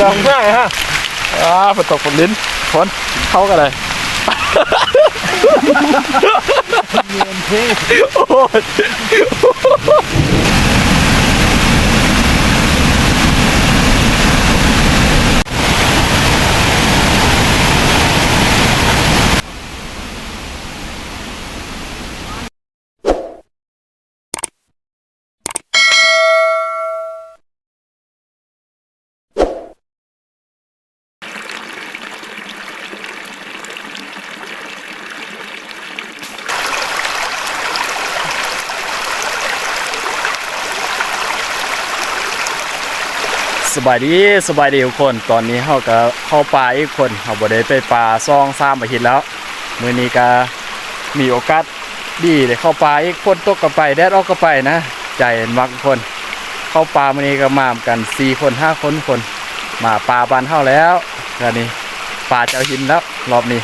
ดองง่ายฮะอ่าฝนตกฝนลิ้นฝนเข้ากันเลยเย็นเท่ สบายดีสบายดีทุกคนตอนนี้เขาก็เข้าป่าอีกคนเขาบ่ได้ไปป่าซ่องซ้ำอาทิตย์แล้วมือนี้ก็มีโอกาสดีได้เข้าป่าอีกคนตกก็ไปแดดออกก็ไปนะ ใจมักคน เข้าป่ามือนี้ก็มามกัน4คน5คนคน มาป่าบานเฮาแล้วก็นี่ป่าเจ้าหินแล้วรอบนี้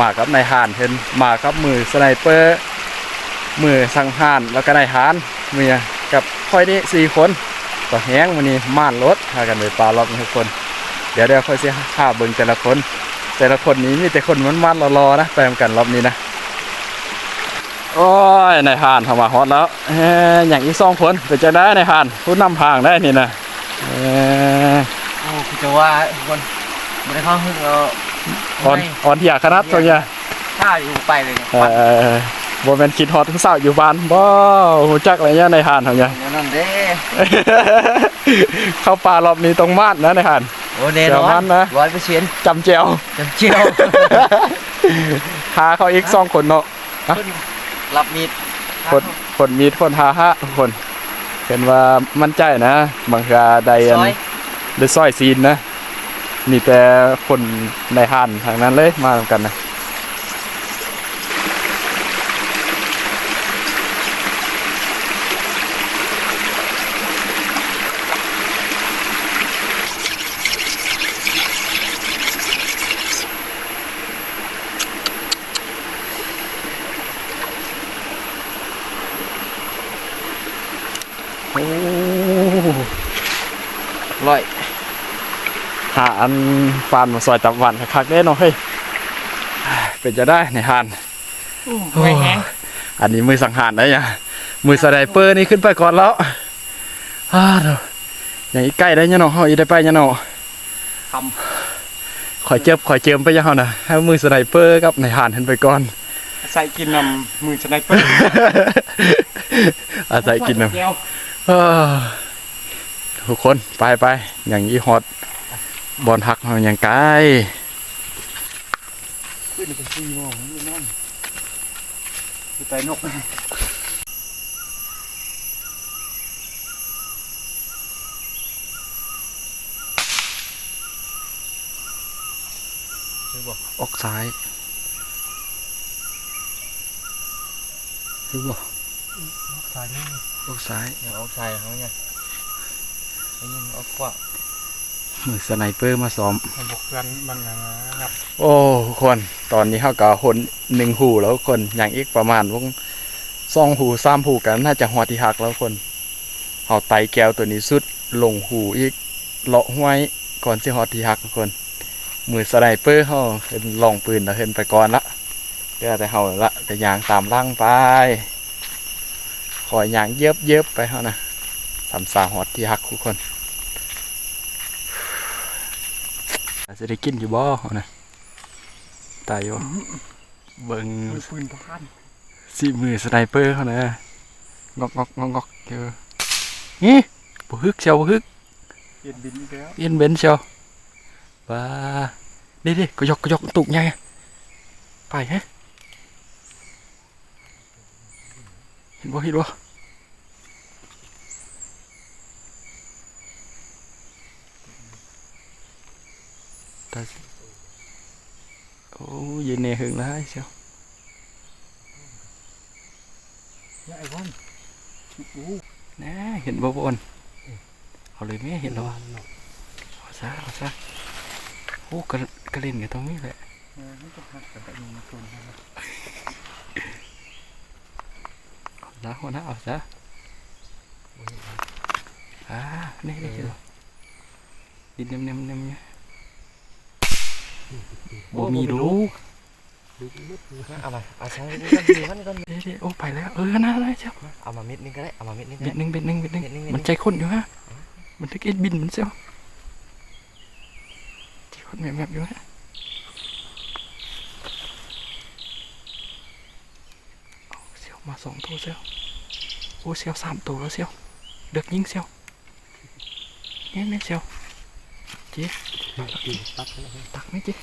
มากับนายห่านเพิ่นมากับมือสไนเปอร์มือสังหารแล้วก็นายหานเมียกับค่อยนี่สี่คน ต่อแห้งมันนี่ม่านรถพากันไปปลารอบนี้ทุกคน เดี๋ยวเดี๋ยวค่อยสิหาเบิ่งแต่ละคน แต่ละคนนี้มีแต่คนมันมันๆรอๆนะไปกันรอบนี้นะโอ้ยนายหานเข้ามาฮอตแล้วเอ้ยอย่างอีกสองคนเป็นจะได้นายหานผู้นำทางได้นี่นะเอ้ยโอ้คุณจะว่าคนไม่ได้เข้าหึ่งเราอ่อนอ่อนที่อยากขนาดตัวเนี่ยถ้าอยู่ไปเลย เออบ่แม่นคิดฮอดทุกสาวอยู่บ้านบ่ฮู้จักอะไรเนี่ยนายหานเฮาเนี่ยนั่นเด้ เข้าป่ารอบนี้ต้องมาดนะนายหานโอ้แน่นอเดี๋ยวมันนนะร้อยเปอร์เซ็นต์จำเจียวจำเจียวหาเขาอีกสองคนเนาะรับมีดคนคนมีคนหาห้าคนเห็นว่ามั่นใจนะบางคราใดอันซอยได้ซอยซีนนะมีแต่คนในหานทางนั้นเลยมาทำกันนะ หาอันฟานมาซอยตับหวานคักๆได้เนาะเฮ้ยเป็นจะได้ในหานไม่แห้งอันนี้มือสังหารได้ยังมือสไนเปอร์นี่ขึ้นไปก่อนแล้วอ้าเดี๋ยวอย่างอีกใกล้ได้ยังเนาะเฮาอีได้ไปยังเนาะคขอยเจ็บขอยเจิมไปยังเฮานะให้มือสไนเปอร์กับในหานขึ้นไปก่อนำใส่กินนำมือสไนเปอร์อาศัยกินน้ำเจียวเอ้อทุกคนไปไปอย่างอีฮอต บอลพักมันยังไกลขึ้นไปสี่โมงนี่นั่นคือไปนกออกซ้ายคือบ่ใส่นี่ออกซ้ายอย่าเอาใส่เขาเนี่ยไอ้ยังเอาขวา มือสไนเปอร์มาซ้อมมันบกกันมันนะครับ โอ้ทุกคนตอนนี้เขาก็หนหนึ่งหูแล้วทุกคนอย่างอีกประมาณวงสองหูสามหูกันน่าจะหอดที่หักแล้วทุกคนเอาไตแก้วตัวนี้สุดลงหูอีกเลาะห้วยก่อนสิหอดที่หักทุกคน มือสไนเปอร์เขาเห็นลองปืนแล้วเห็นไปก่อนละเดี๋ยวแต่เขาละก็ยางตามล่างไปขอยางเย็บเย็บๆไปเขานะสามสาหอดที่หักทุกคน อาจจะได้กินอยู่บ่เขานะตายอยู่เบิ่งมือปืนพานสีมือสไนเปอร์เขานะงอกงอกงอกงอกเจอนี่บ่ฮึกเชียวบ่ฮึกเปลี่ยนบินอีกแล้วเอียนเบนเชียวว้าดิดิก็ยกก็ยกตุกไงไปฮะเห็นบ่เห็นบ่ ตาสิโอ้ยเนหึงนะเชียวไอ้วันแน่เห็นบ่บอนเอาเลยแม่เห็นแล้วอะเอาซะเอาซะโอ้กระกระเล่นกันตรงนี้แหละไม่ต้องหักแต่แบบนี้มาชนนะครับเอาซะหัวหน้าเอาซะอ่านี่นี่เห็นบ่ดินเน็มๆเน็มๆ บ่มีลูกเอามาเอาใช้นี่ก่อนนี่ก่อนนี่ก่อนเดี๋ยวๆโอ้ไปแล้วเออน่าอะไรเจ้าเอามาเม็ดนึงก็ได้เอามาเม็ดนึงก็เบ็ดได้หนึ่งเบ็ดหนึ่งเบ็ดหนึ่งเบ็ดหนึ่งมันใจคนอยู่ฮะมันทึกเอ็ดบินมันเจ้าที่คนแมบๆอยู่ฮะเอาเซียวมาสองตัวเซียวโอ้เซียวสามตัวแล้วเซียวเดือกยิงเซียวเงี้ยแม่เซียวเจ๊ ตักไหมเจ๊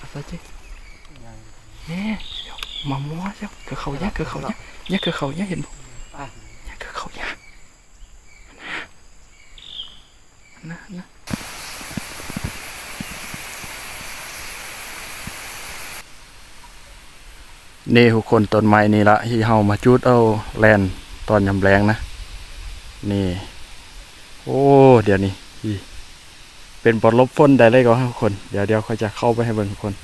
ตักเลยเจ๊เนี่ยเซียวมามัวเซียวเกือเขาเนี่ยเกือเขาเนี่ยเนี่ยเกือเขาเนี่ยเห็นบ่เนี่ยเกือเขาเนี่ยนะนะนี่ทุกคนต้นไม้นี่ละที่เฮามาจุดเอาแลนตอนยำแรงนะ นี่ โอ้ เดี๋ยวนี้อี เป็นบอลลบฝนได้เลยก็ทุกคน เดี๋ยวเดี๋ยวเขาจะเข้าไปให้เบิ่งทุกคน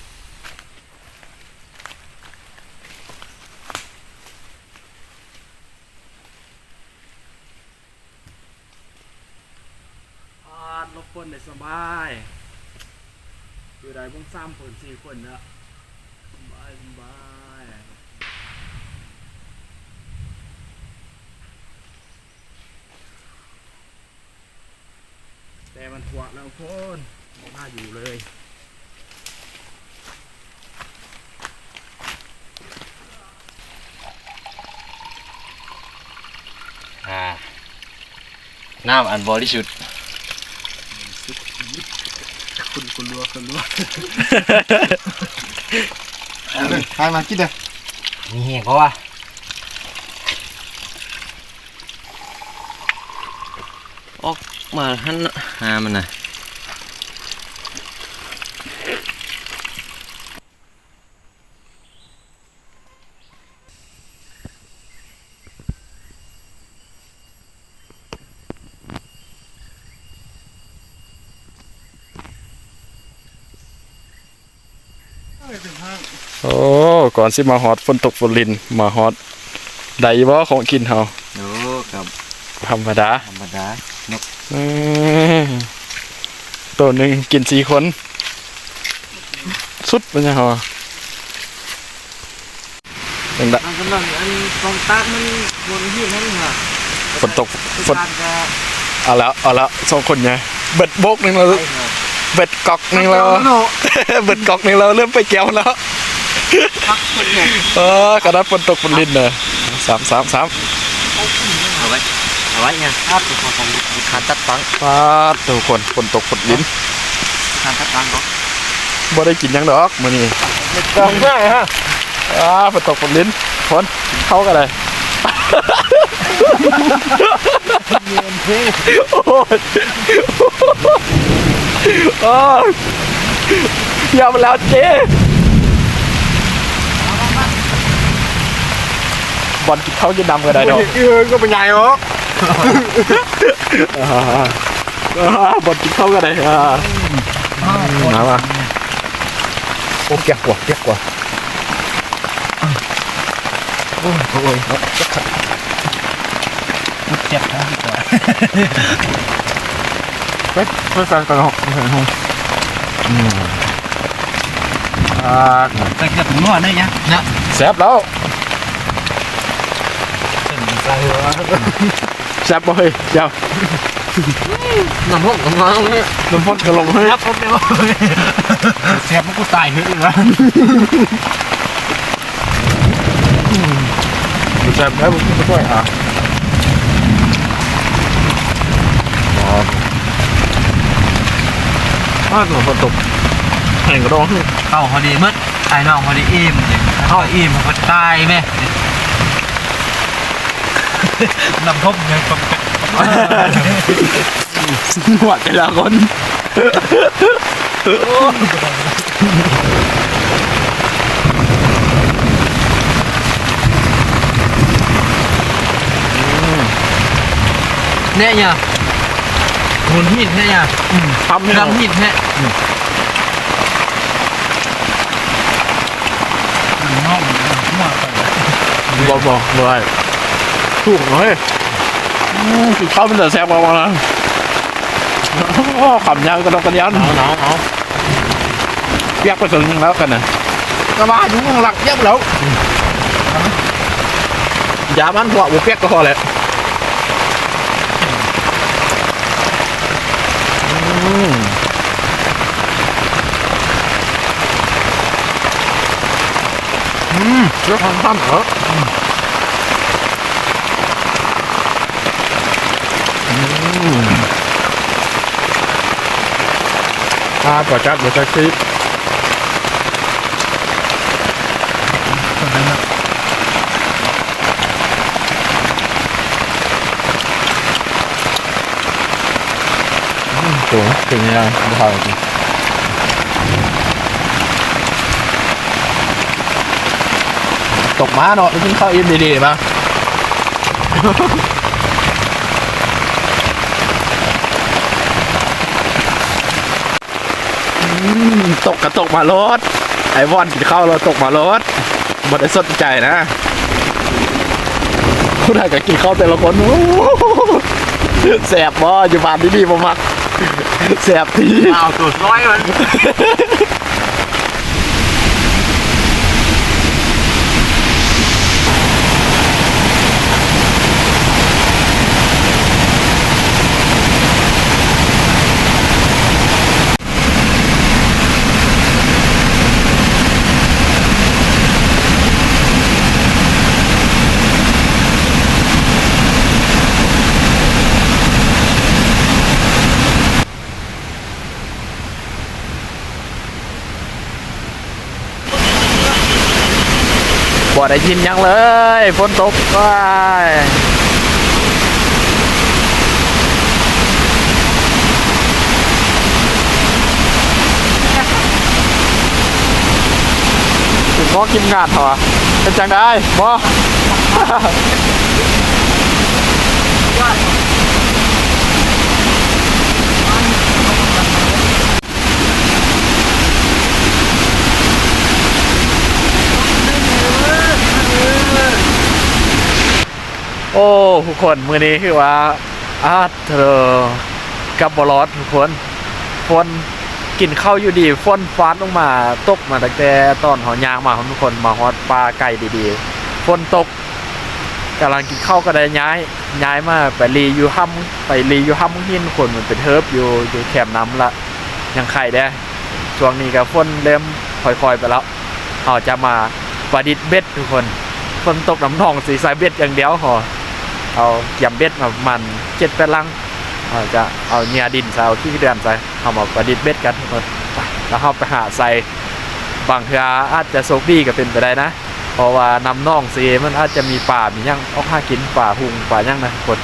พาดลบคนได้สบาย อยู่ได้บ้งสามคนสี่คนนะสบายสบาย แต่มันถวดแล้วคนไม่น่าอยู่เลยอ่าน้ำอันบริสุทธิ์คุณคุณรัวคุณรัวใครมากินเด้อมีเหงก็ว่าออก มาหันหามันน่ะโอ้ก่อนสิมาฮอตฝนตกฝนลินมาฮอตได้บ่ของกินเฮาโอ้กับธรรมดาธรรมดา อืมตัวหนึ่งกินสี่คน สุดมันจะเหรอยังไงมันกำลังอันกองตากมันบนที่นั่นค่ะฝนตกฝนการจะเอาแล้วเอาแล้วสองคนไงเบ็ดโบกหนึ่งแล้วไปค่ะเบ็ดกอกหนึ่งแล้วเบ็ดกอกหนึ่งแล้วเริ่มไปแก้วแล้วพักคนเนี่ยเออกระดาษฝนตกฝนลินเนอะสามสามสามเอาไว้เอาไว้เนี่ยครับของของ ขาดตัดฟังฟาดทุกคนฝนตกฝนลินขาดตัดฟังก็บ่ได้กินหยังดอกมื้อนี้ตรงง่ายฮะอ่าฝนตกฝนลินคนเข้ากันเลยโอ้ยโอ้ยยาวมาแล้วเจ๊บอลกินข้าวกินน้ำกันได้ดอกเออก็เป็นไงวะอ่าอ่า บอลกินข้ากันได้อ่ามามาโอ้เก็บกว่าเก็บกว่าโอ้ยโอ้ยเจ็บนะพี่ตัวไปไปแฟนกันหกไปแฟนห้องอ่าไปเกือบถึงนวดได้ยังเนี่ยแซ่บแล้วใส่หัวแซ่บบ่เฮ้ยเดี๋ยวน้ำพกน้ำมันเนี่ยน้ำพ่นกระลงเฮ้ยครับผมเดี๋ยวเสียบมันกูตายเฮ้ยเลยนะแซ่บแล้วมึงไม่ช่วยอะอ๋อถ้าฝนตกแห่งกระดองเข้าพอดีมืดไอ้น้องพอดีอิ่มเข้าอิ่มมันก็ตายไหม น้ำพกยังตกหัวแต่ละคนเนี่ยเนี่ยหุ่นหินแน่เนี่ยทำให้ดำหินเนี่ยน้องหัวไปบอกบอกเลย ถูกเลยกินข้าวเป็นแต่แซ่บมากๆนะโอ้ขำยังกระดกกระเดียนเอาเอาเอาเปียกไปถึงยังแล้วกันนะก็ว่าอยู่ข้างหลังเปียกแล้วยามันหัวบุเปียกก็พอแหละอืมอืมเรื่องความข้ามเหรออื อ่าปอจัดเดี๋ยวจะคิดตัวถึงยังไม่ทำจริงตกม้าเนาะกินข้าวอิ่มดีๆมาอืม ตกกระตกมารถไอวอนกินข้าวเราตกมารถบดได้สนใจนะผู้ใดก็กินข้าวแต่ละคนแสบบ่อยู่บ้านดีๆบ่มักแสบทีเอาตัวร้อยมัน ได้ยินยังเลยฝนตกว้ายถึงง้อกินงานเหรอเป็นจังได้บ่ โอ้ทุกคนมือนี้คือว่าอาเธอกับบอลอสทุกคนฝนกินข้าวอยู่ดีฝนฟ้าลงมาตกมาตั้งแต่ตอนหอยางมาทุกคนมาฮอดปลาไก่ดีๆฝนตกกำลังกินข้าวก็ได้ย้ายย้ายมาไปรีอยู่ห้ำไปรีอยู่ห้ำหินคนมันเป็นเฮิร์บอยู่อยู่แคมน้ำละยังไข่ได้ช่วงนี้ก็ฝนเริ่มค่อยๆไปแล้วเราจะมาประดิษฐ์เบ็ดทุกคนฝนตกน้ำหนองสีสายเบ็ดอย่างเดียวหอ เอายำเบ็ดมามันเจ็ดแปดลังเราจะเอาเนียดินใส่เอาขี้เดือนใส่เอามาประดิษฐ์เบ็ดกันทุกคนไปแล้วเอาไปหาใส่บางเทืออาจจะโชคดีก็เป็นไปได้นะ เพราะว่านำน่องเซมันอาจจะมีป่ามีย่างเอาข้ากินป่าหุงป่าหยังนะทุกคน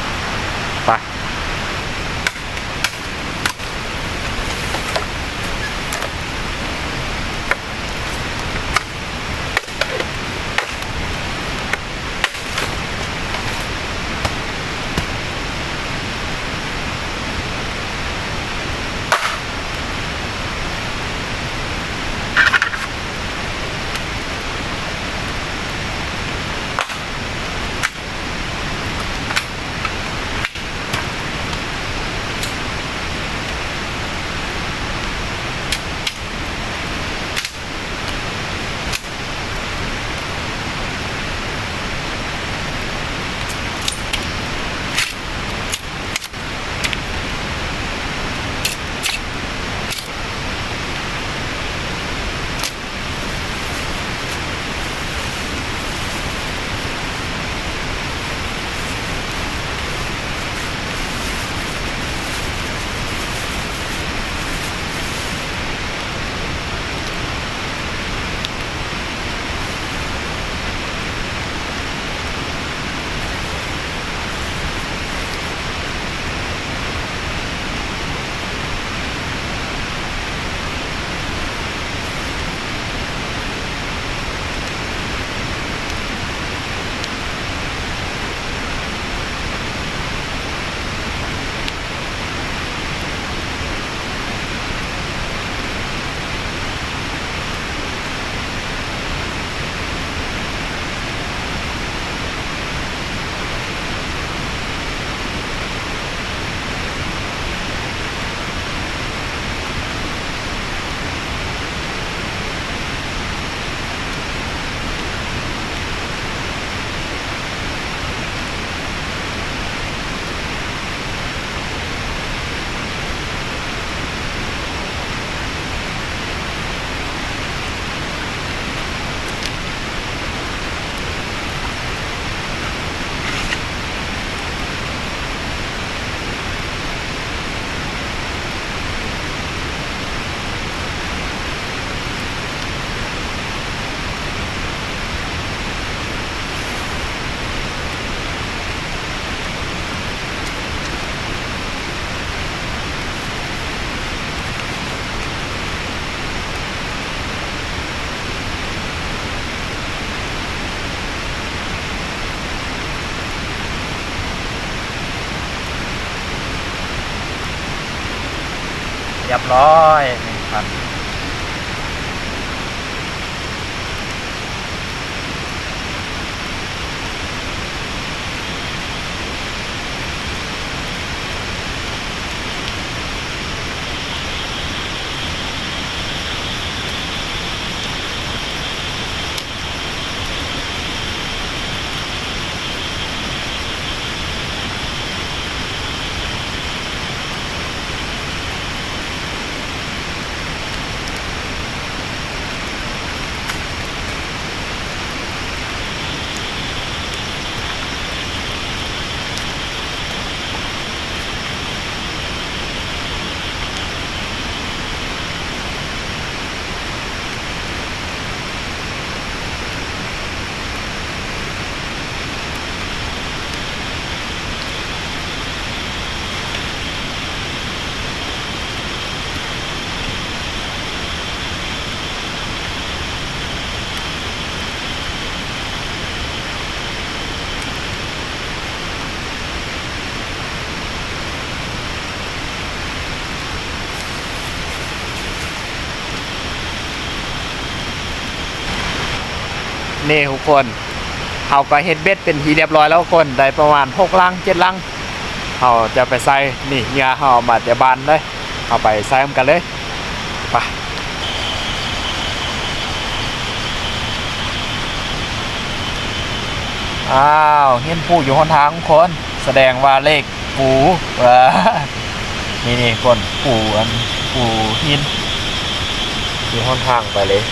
เนี่ทุกคนเอาก็เฮ็ดเบ็ดเป็นทีเรียบร้อยแล้วคนได้ประมาณ6ลัง7ลังเราจะไปใส่นี่เฮียเราเอามาเดียบานเลยเอาไปใส่มกันเลยไปอ้าวเห็นผู้อยู่หนทางทุกคนแสดงว่าเลขปูนี่นี่คนปูอันปูหินอยู่หนทางไปเลย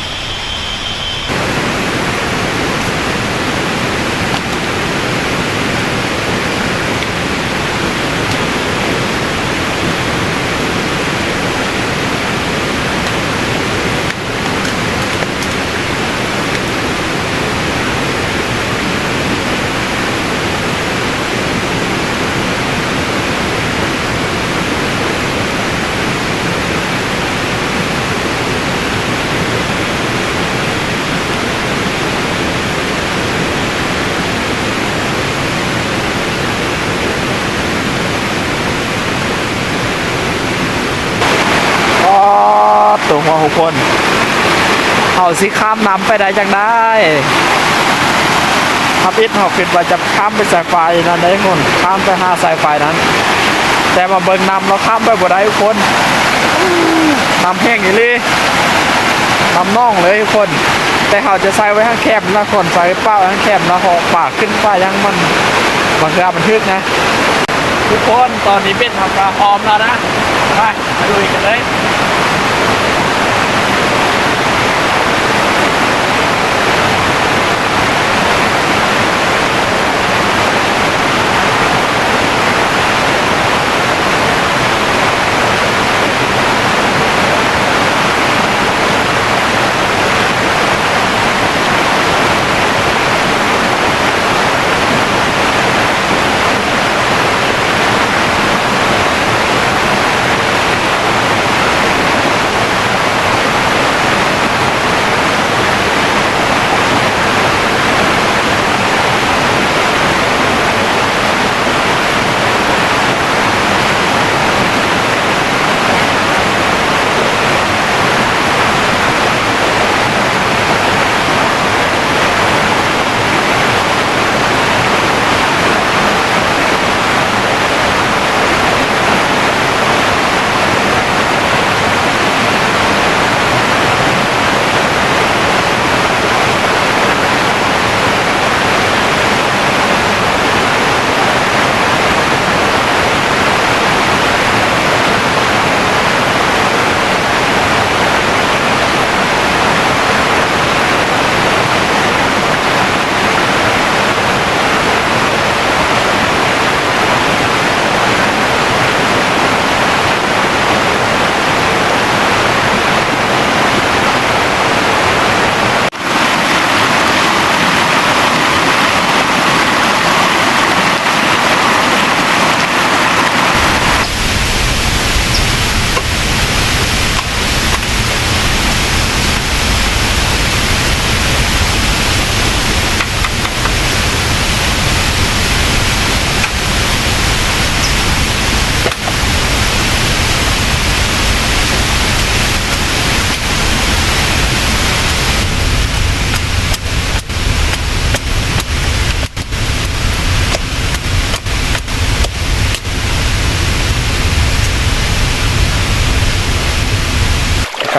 อ๋อตัวหัวหก คนเอาสิข้ามน้ำไปได้จังได้ทับอิดเขาคิดว่าจะข้ามไปสายไฟนั่นได้คนข้ามไปหาสายไฟนั้น แต่มาเบิ่งน้ำเราข้ามไปบ่ได้ทุกคนน้ำแห้งอีหลี่น้ำน่องเลยทุกคน แต่เขาจะใส่ไว้ข้างแคบนะคนใส่เป้าข้างแคบแล้วหอกปากขึ้นไปยังมันมันคือมันทึกนะ ทุกคนตอนนี้เป็นทำการพร้อมแล้วนะไปลุยกันเลย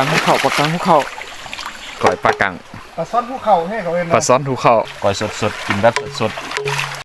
กังภูเขาปลากังภูเขาก่อยปลากังปลาซ่อนภูเขาให้เขาเองปลาซ้อนภูเขา ก่อยสดๆกินแบบสด